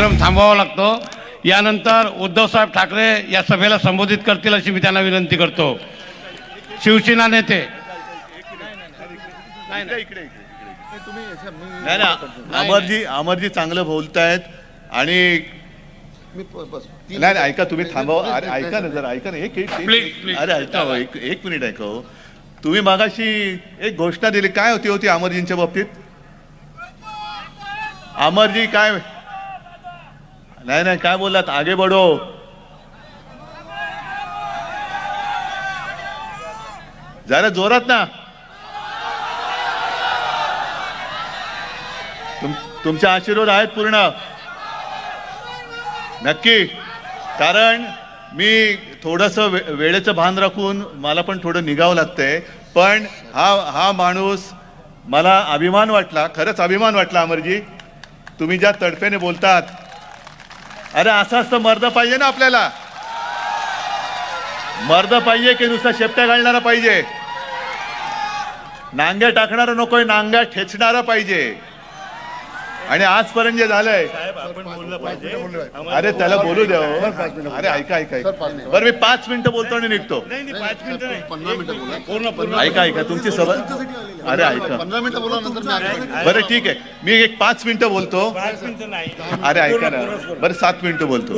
कार्यक्रम थांबवावा लागतो. यानंतर उद्धवसाहेब ठाकरे या सभेला संबोधित करतील अशी मी त्यांना विनंती करतो. शिवसेना नेते. नाही ना अमरजी अमरजी चांगलं बोलतायत आणि नाही ऐका तुम्ही थांबवा. अरे ऐका ना जरा ऐका ना. एक. अरे ऐका एक एक मिनिट ऐका हो. तुम्ही मागाशी एक घोषणा दिली. काय होती होती अमरजींच्या बाबतीत? अमरजी काय नाही नाही काय बोललात? आगे बढो. जरा जोरात ना. तुम तुमचे आशीर्वाद आहेत पूर्ण. नक्की. कारण मी थोडंसं वे वेळेचं भान राखून मला पण थोडं निघावं लागतंय. पण हा हा माणूस मला अभिमान वाटला खरंच अभिमान वाटला अमरजी. तुम्ही ज्या तडफेने बोलतात अरे असं असतं मर्द पाहिजे ना आपल्याला. मर्द पाहिजे की नुसता शेपट्या घालणारा पाहिजे. नांग्या टाकणारा नकोय नांग्या ठेचणारा पाहिजे. आणि आजपर्यंत जे झालंय अरे त्याला बोलू द्या. हो. अरे ऐका ऐका ऐका. बरं मी पाच मिनिटं बोलतो आणि निघतो. पंधरा मिनिटं बोला ऐका ऐका तुमची सवय अरे ऐका. पंधरा मिनिटं बोला नंतर मी आगे- बरं ठीक आहे. मी एक पाच मिनिटं बोलतो. अरे ऐका ना. बरं सात मिनिटं बोलतो.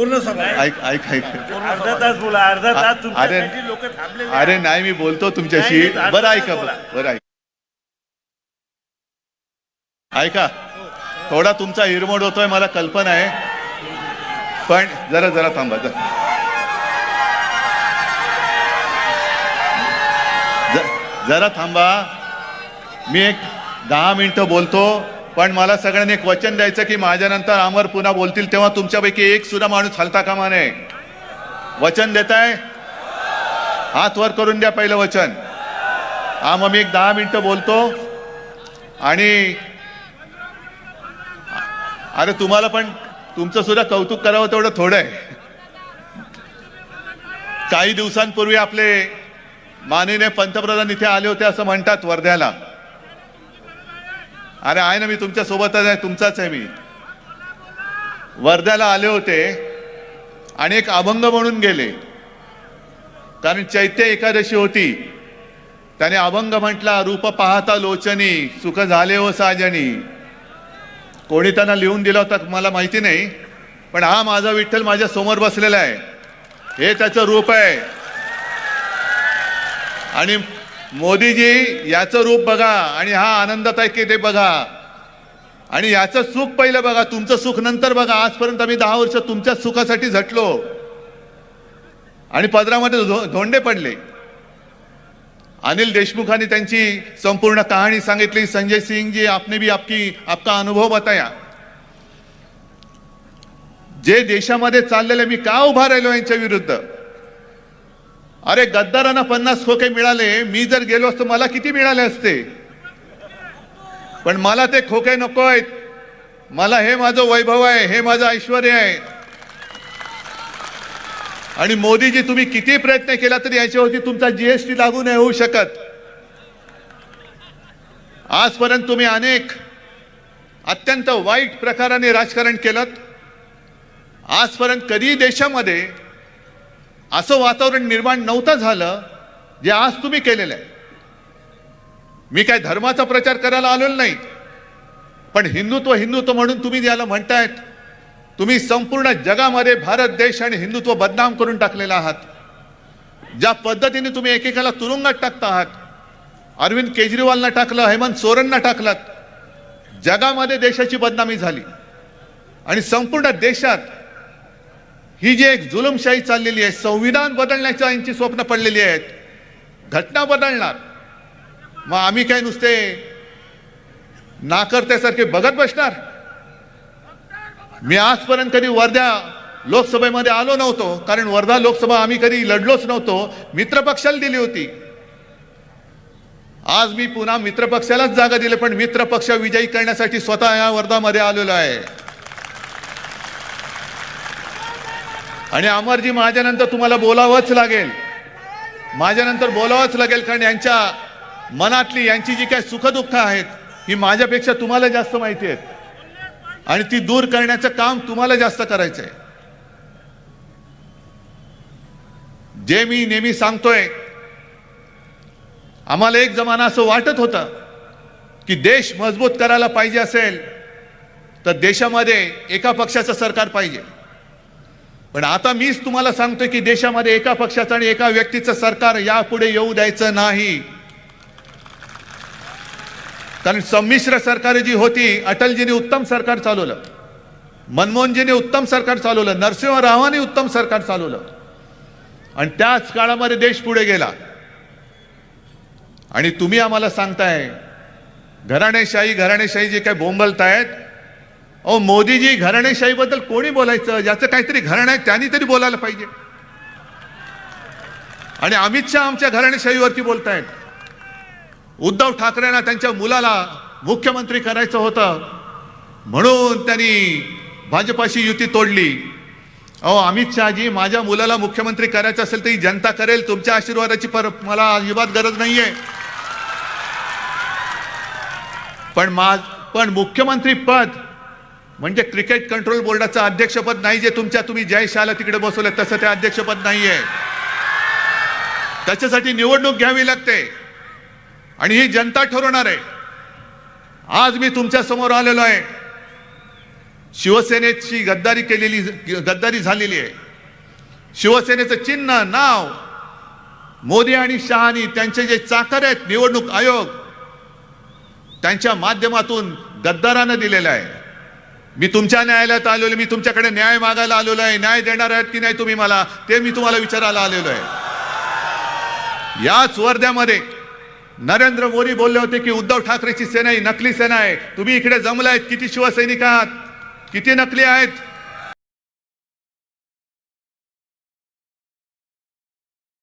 ऐक ऐक ऐक. अर्धा तास बोला अर्धा तास अरे तुमच्यासाठी लोक थांबले अरे नाही मी बोलतो तुमच्याशी. नाही, नाही, बरं ऐका बोला. बरं ऐका. ऐका. थोडा तुमचा हिरमोड होतोय मला कल्पना आहे. पण जरा जरा थांबा जरा. ज- जरा थांबा. मी एक दहा मिनटं बोलतो पण मला सगळ्यांनी एक वचन द्यायचं की माझ्यानंतर अमर पुन्हा बोलतील तेव्हा तुमच्यापैकी एक सुद्धा माणूस हलता कामा नये. वचन देताय? हात वर करून द्या पहिलं वचन. हा मग मी एक दहा मिनटं बोलतो. आणि अरे तुम्हाला पण तुमचं सुद्धा कौतुक करावं तेवढं थोडं आहे. काही दिवसांपूर्वी आपले माननीय पंतप्रधान इथे आले होते असं म्हणतात वर्ध्याला. अरे आहे ना मी तुमच्या सोबतच आहे तुमचाच आहे मी. वर्ध्याला आले होते आणि एक अभंग म्हणून गेले. कारण चैत्य एकादशी होती. त्याने अभंग म्हटला रूप पाहता लोचनी सुख झाले हो साजनी. कोणी त्यांना लिहून दिला होता मला माहिती नाही पण हा माझा विठ्ठल माझ्यासमोर बसलेला आहे. हे त्याचं रूप आहे. आणि मोदीजी याचं रूप बघा आणि हा आनंदात आहे की ते बघा. आणि याचं सुख पहिलं बघा तुमचं सुख नंतर बघा. आजपर्यंत आम्ही दहा वर्ष तुमच्या सुखासाठी झटलो. आणि पदरामध्ये धो- धोंडे पडले. अनिल देशमुखांनी त्यांची संपूर्ण कहाणी सांगितली. संजय सिंग जी आपने भी आपकी आपका अनुभव बताया. जे देशामध्ये चाललेले मी का उभा राहिलो यांच्या विरुद्ध? अरे गद्दारांना पन्नास खोके मिळाले. मी जर गेलो असतो मला किती मिळाले असते? पण मला ते खोके नको आहेत मला हे माझं वैभव आहे हे माझं ऐश्वर आहे. आणि मोदीजी तुम्ही किती प्रयत्न केला तरी याच्यावरती तुमचा जीएसटी लागू नाही होऊ शकत. आजपर्यंत तुम्ही अनेक अत्यंत वाईट प्रकाराने राजकारण केलं. आजपर्यंत कधी देशामध्ये असं वातावरण निर्माण नव्हतं झालं जे आज तुम्ही केलेलं आहे. मी काय धर्माचा प्रचार करायला आलेलो नाही पण हिंदुत्व हिंदुत्व म्हणून तुम्ही ज्याला म्हणतायत. तुम्ही संपूर्ण जगामध्ये भारत देश आणि हिंदुत्व बदनाम करून टाकलेला आहात. ज्या पद्धतीने तुम्ही एकेकाला तुरुंगात टाकता आहात अरविंद केजरीवालना टाकलं हेमंत सोरेनना टाकलात जगामध्ये देशाची बदनामी झाली. आणि संपूर्ण देशात ही जी एक जुलमशाही चाललेली आहे संविधान बदलण्याच्या यांची स्वप्न पडलेली आहेत घटना बदलणार. मग आम्ही काय नुसते नाकर्त्यासारखे बघत बसणार? मी आजपर्यंत कधी वर्धा लोकसभेमध्ये आलो नव्हतो कारण वर्धा लोकसभा आम्ही कधी लढलोच नव्हतो. मित्रपक्षाला दिली होती. आज मी पुन्हा मित्रपक्षालाच जागा दिली पण मित्रपक्ष विजयी करण्यासाठी स्वतः या वर्धामध्ये आलेलो आहे. आणि अमरजी माझ्यानंतर तुम्हाला बोलावंच लागेल. माझ्यानंतर बोलावंच लागेल कारण यांच्या मनातली यांची जी काही सुखदुःख आहेत ही माझ्यापेक्षा तुम्हाला जास्त माहिती आहेत. आणि ती दूर करण्याचं काम तुम्हाला जास्त करायचं आहे जे मी नेहमी सांगतोय आम्हाला एक जमाना असं वाटत होतं की देश मजबूत करायला पाहिजे असेल तर देशामध्ये एका पक्षाचं सरकार पाहिजे. पण आता मीच तुम्हाला सांगतोय की देशामध्ये एका पक्षाचं आणि एका व्यक्तीचं सरकार यापुढे येऊ द्यायचं नाही. कारण संमिश्र सरकार जी होती अटलजीने उत्तम सरकार चालवलं. मनमोहनजीने उत्तम सरकार चालवलं. नरसिंह रावाने उत्तम सरकार चालवलं. आणि त्याच काळामध्ये देश पुढे गेला. आणि तुम्ही आम्हाला सांगताय घराणेशाही घराणेशाही जे काय बोंबलतायत अहो मोदीजी घराणेशाहीबद्दल कोणी बोलायचं? ज्याचं काहीतरी घराणं आहे त्यांनी तरी बोलायला पाहिजे. आणि अमित शहा आमच्या घराणेशाहीवरती बोलतायत. उद्धव ठाकरेंना त्यांच्या मुलाला मुख्यमंत्री करायचं होतं. म्हणून त्यांनी भाजपाशी युती तोडली. अहो अमित शहाजी माझ्या मुलाला मुख्यमंत्री करायचं असेल तर ही जनता करेल. तुमच्या आशीर्वादाची पर मला अजिबात गरज नाहीये. पण मा पण मुख्यमंत्री पद म्हणजे क्रिकेट कंट्रोल बोर्डाचं अध्यक्षपद नाही जे तुमच्या तुम्ही जय शाला तिकडे बसवलं तसं ते अध्यक्षपद नाहीये. त्याच्यासाठी निवडणूक घ्यावी लागते. आणि ही जनता ठरवणार आहे. आज मी तुमच्यासमोर आलेलो आहे. शिवसेनेची गद्दारी केलेली गद्दारी झालेली आहे. शिवसेनेचं चिन्ह नाव मोदी आणि शहानी त्यांचे जे चाकर आहेत निवडणूक आयोग त्यांच्या माध्यमातून गद्दारानं दिलेलं आहे. मी तुमच्या न्यायालयात आलेलो मी तुमच्याकडे न्याय मागायला आलेलो आहे. न्याय देणार आहेत की नाही तुम्ही मला? ते मी तुम्हाला विचारायला आलेलो आहे. याच वर्ध्यामध्ये नरेंद्र मोदी बोलले होते की उद्धव ठाकरेची सेना ही नकली सेना आहे. तुम्ही इकडे जमलायत किती शिवसैनिक आहात? किती नकली आहेत?